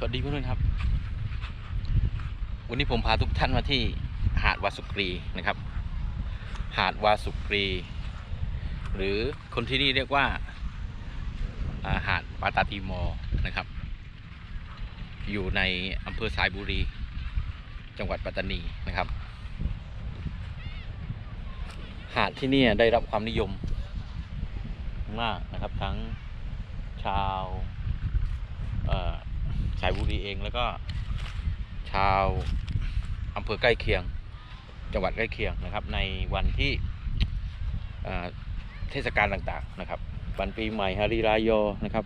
สวัสดีเพื่อนๆครับ วันนี้ผมพาทุกท่านมาที่หาดวาสุกรีนะครับ หาดวาสุกรี หรือคนที่นี่เรียกว่าาหาดปาตาติมอร์นะครับ อยู่ในอำเภอสายบุรี จังหวัดปัตตานีนะครับ หาดที่นี่ได้รับความนิยมมากนะครับทั้งชาว สายบุรีเองแล้วก็ ชาวอำเภอใกล้เคียง จังหวัดใกล้เคียงนะครับ ในวันที่เทศกาลต่างๆนะครับวันปีใหม่ฮาริรายอนะครับ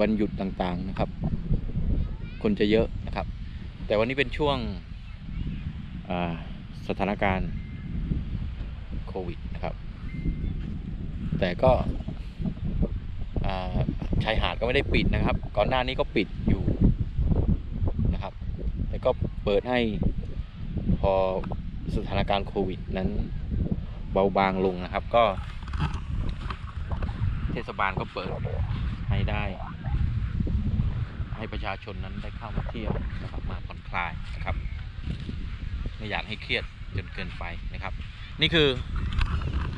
วันหยุดต่างๆนะครับ คนจะเยอะนะครับ แต่วันนี้เป็นช่วงสถานการณ์โควิดนะครับ แต่ก็ชายหาดก็ไม่ได้ปิดนะครับ ก่อนหน้านี้ก็ปิดอยู่ แต่ก็เปิดให้พอสถานการณ์โควิดนั้นเบาบางลงนะครับ ก็ เทศบาลก็เปิดให้ได้ ให้ประชาชนนั้นได้เข้ามาเที่ยวนะครับมาผ่อนคลายนะครับ ไม่อยากให้เครียดจนเกินไปนะครับ นี่คือ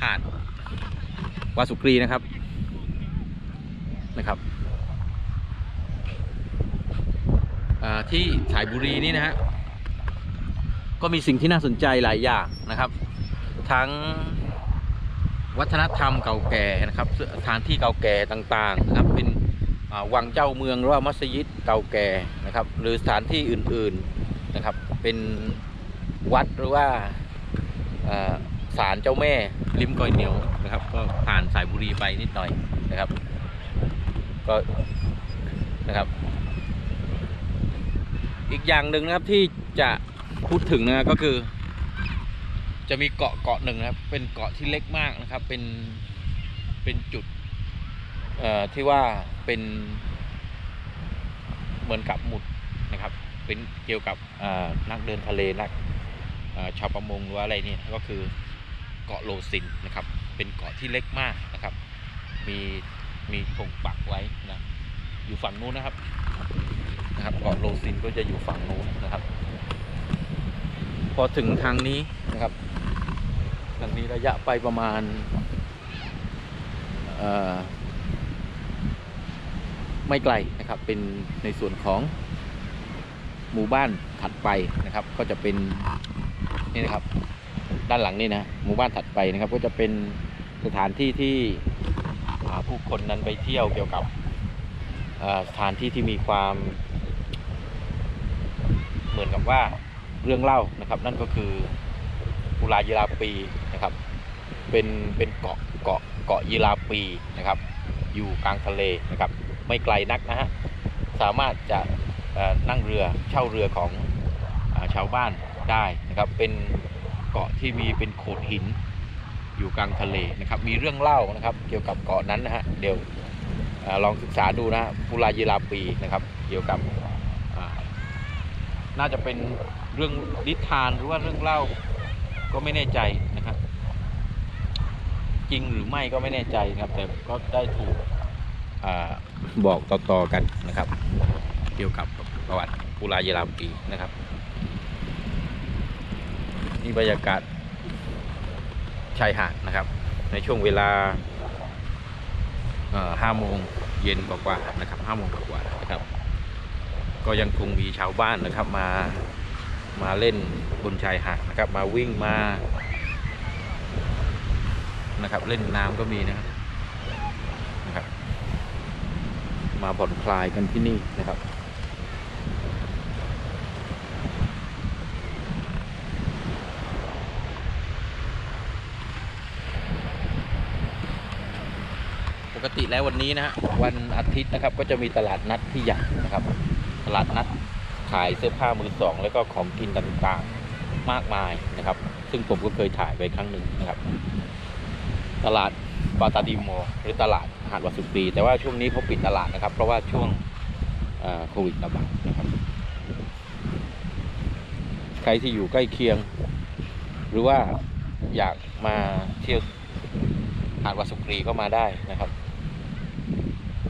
หาดวาสุกรีนะครับนะครับอ่า ที่สายบุรีนี่นะฮะก็มีสิ่งที่น่าสนใจหลายอย่างนะครับ ทั้งวัฒนธรรมเก่าแก่นะครับสถานที่เก่าแก่ต่างๆนะครับเป็นวังเจ้าเมืองหรือว่ามัสยิดเก่าแก่นะครับ หรือสถานที่อื่นๆนะครับ เป็นวัดหรือว่าศาลเจ้าแม่ริมกอยเหนียวนะครับ ก็ผ่านสายบุรีไปนิดหน่อยนะครับ ก็นะครับ อีกอย่างหนึ่งนะครับที่จะพูดถึงนะก็คือ จะมีเกาะเกาะหนึ่งนะครับ เป็นเกาะที่เล็กมากนะครับ เป็นเป็นจุดเอ่อที่ว่าเป็นเหมือนกับหมุดนะครับ เป็นเกี่ยวกับนักเดินทะเลนักชาวประมงหรือว่าอะไรนี่ก็คือเกาะโลซินนะครับ เป็นเกาะที่เล็กมากนะครับ มีมีธงปักไว้นะอยู่ฝั่งนู้นนะครับ นะครับเกาะโลซินก็จะอยู่ฝั่งนู้นนะครับ พอถึงทางนี้นะครับ ทางนี้ระยะไปประมาณเอ่อไม่ไกลนะครับเป็นในส่วนของหมู่บ้านถัดไปนะครับ ก็จะเป็นนี่นะครับ ด้านหลังนี่นะหมู่บ้านถัดไปนะครับ ก็จะเป็นสถานที่ที่อ่าผู้คนนั้นไปเที่ยวเกี่ยวกับอ่าสถานที่ที่มีความเห มือนกับว่าเรื่องเล่านะครับ นั่นก็คือกุลายีราปีนะครับ เป็นเป็นเกาะเกาะเกาะยีราปีนะครับ อยู่กลางทะเลนะครับ ไม่ไกลนักนะฮะสามารถจะนั่งเรือเช่าเรือของอชาวบ้านได้นะครับ เป็นเกาะที่มีเป็นโขดหินอยู่กลางทะเลนะครับ มีเรื่องเล่านะครับ เกี่ยวกับเกาะนั้นนะฮะเดี๋ยวอลองศึกษาดูนะฮะปุรายีราปีนะครับ เกี่ยวกับ น่าจะเป็นเรื่องนิทานหรือว่าเรื่องเล่าก็ไม่แน่ใจนะครับ จริงหรือไม่ก็ไม่แน่ใจนะครับ แต่ก็ได้ถูกอบอกต่อๆกันนะครับ เกี่ยวกับประวัติปุรายรามปีนะครับนี่บรรยากาศชายหาดนะครับ ในช่วงเวลาห้าโมงเย็นกว่าๆนะครับห้าโมงกว่าๆนะครับ ก็ยังคงมีชาวบ้านนะครับมามาเล่นบนชายหาดนะครับ มาวิ่งมานะครับ เล่นน้ำก็มีนะครับนะครับ มาผ่อนคลายกันที่นี่นะครับปกติแล้ววันนี้นะฮะวันอาทิตย์นะครับก็จะมีตลาดนัดที่ใหญ่นะครับ ตลาดนัดขายเสื้อผ้ามือสอง แล้วก็ของกินต่างๆมากมายนะครับ ซึ่งผมก็เคยถ่ายไปครั้งหนึ่งนะครับ ตลาดปาตาดิโมหรือตลาดหาดวาสุกรีแต่ว่าช่วงนี้เขาปิดตลาดนะครับ เพราะว่าช่วงโควิดระบาดนะครับ ใครที่อยู่ใกล้เคียง หรือว่าอยากมาเที่ยวหาดวาสุกรีก็มาได้นะครับ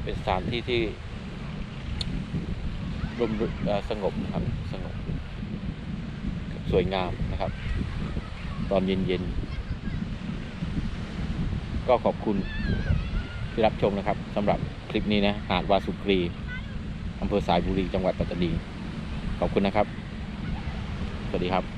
เป็นสถานที่ที่ ร่มสงบนะครับสงบสวยงามนะครับ ตอนเย็นๆ ก็ขอบคุณที่รับชมนะครับสำหรับคลิปนี้นะหาดวาสุกรีอำเภอสายบุรีจังหวัดปัตตานีขอบคุณนะครับ สวัสดีครับ